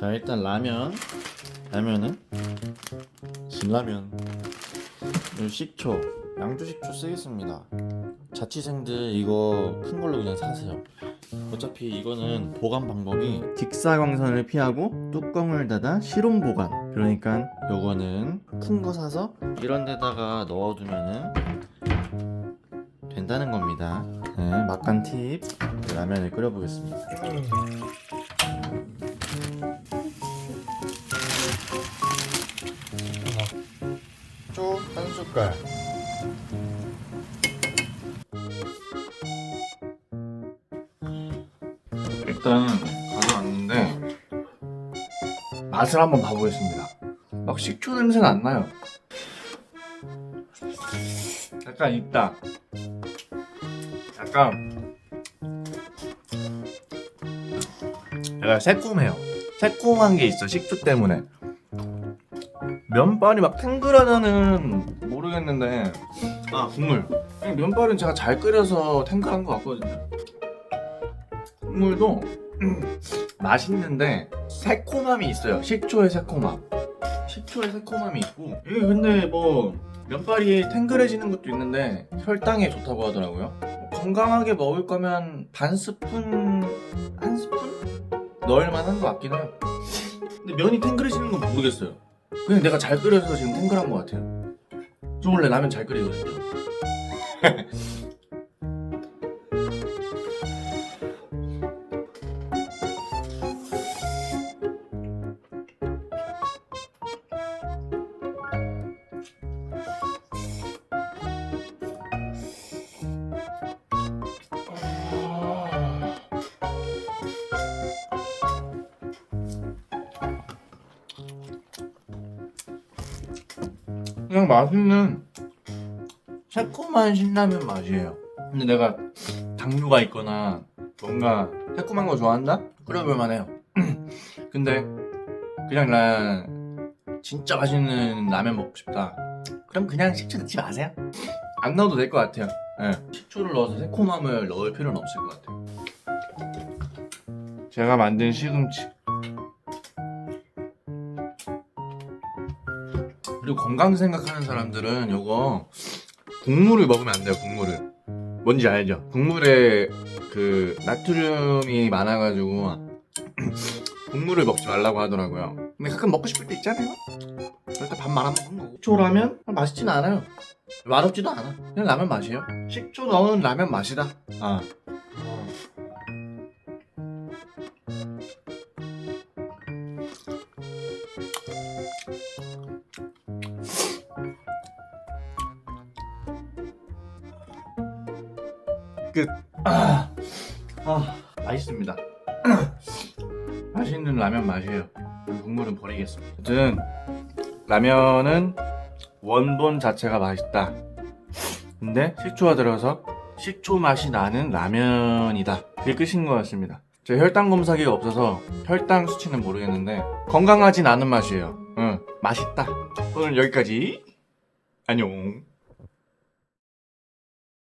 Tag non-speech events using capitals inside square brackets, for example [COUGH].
자 일단 라면. 라면은? 진라면. 그리고 식초. 양주 식초 쓰겠습니다. 자취생들 이거 큰 걸로 그냥 사세요. 어차피 이거는 보관 방법이 직사광선을 피하고 뚜껑을 닫아 실온 보관. 그러니까 요거는 큰 거 사서 이런 데다가 넣어두면은 된다는 겁니다. 네, 막간 팁. 라면을 끓여보겠습니다 한 숟갈. 일단 가져왔는데 맛을 한번 봐보겠습니다. 막 식초 냄새는 안 나요. 약간 있다. 약간 약간 새콤해요. 새콤한 게 있어 식초 때문에 면발이 막 탱글하다는 모르겠는데. 아 국물. 그냥 면발은 제가 잘 끓여서 탱글한 것 같거든요. 국물도 음, [CLEARS THROAT] 맛있는데 새콤함이 있어요. 식초의 새콤함. 식초의 새콤함이 있고. 이게 근데 뭐 면발이 탱글해지는 것도 있는데 혈당에 좋다고 하더라고요. 뭐 건강하게 먹을 거면 반 스푼 한 스푼? 넣을 만한 것 같긴 해요. 근데 면이 탱글해지는 건 모르겠어요 그냥 내가 잘 끓여서 지금 탱글한 것 같아요. 저 원래 라면 잘 끓이거든요. [LAUGHS] 그냥 맛있는 새콤한 신라면 맛이에요. 근데 내가 당뇨가 있거나 뭔가 새콤한 거 좋아한다? 끓여볼 만해요. [CLEARS THROAT] 근데 그냥 나 진짜 맛있는 라면 먹고 싶다. 그럼 그냥 식초 넣지 마세요. 안 넣어도 될 것 같아요. 예. 식초를 넣어서 새콤함을 넣을 필요는 없을 것 같아요. 제가 만든 시금치. 그리고 건강 생각하는 사람들은 요거 국물을 먹으면 안 돼요 국물을. 뭔지 알죠? 국물에 그 나트륨이 많아가지고 [CLEARS THROAT] 국물을 먹지 말라고 하더라고요. 근데 가끔 먹고 싶을 때 있잖아요. 때밥 말아 먹는 거고. 식초라면 맛있진 않아요. 맛없지도 않아. 그냥 라면 맛이에요. 식초 넣은 라면 맛이다. 아 끝. 아, 아 맛있습니다. [CLEARS THROAT] 맛있는 라면 맛이에요. 국물은 버리겠습니다. 아무튼 라면은 원본 자체가 맛있다. 근데 식초가 들어서 식초 맛이 나는 라면이다. 그게 끝인 것 같습니다. 제 혈당 검사기가 없어서 혈당 수치는 모르겠는데 건강하진 않은 맛이에요. 응, 맛있다. 오늘 여기까지. 안녕.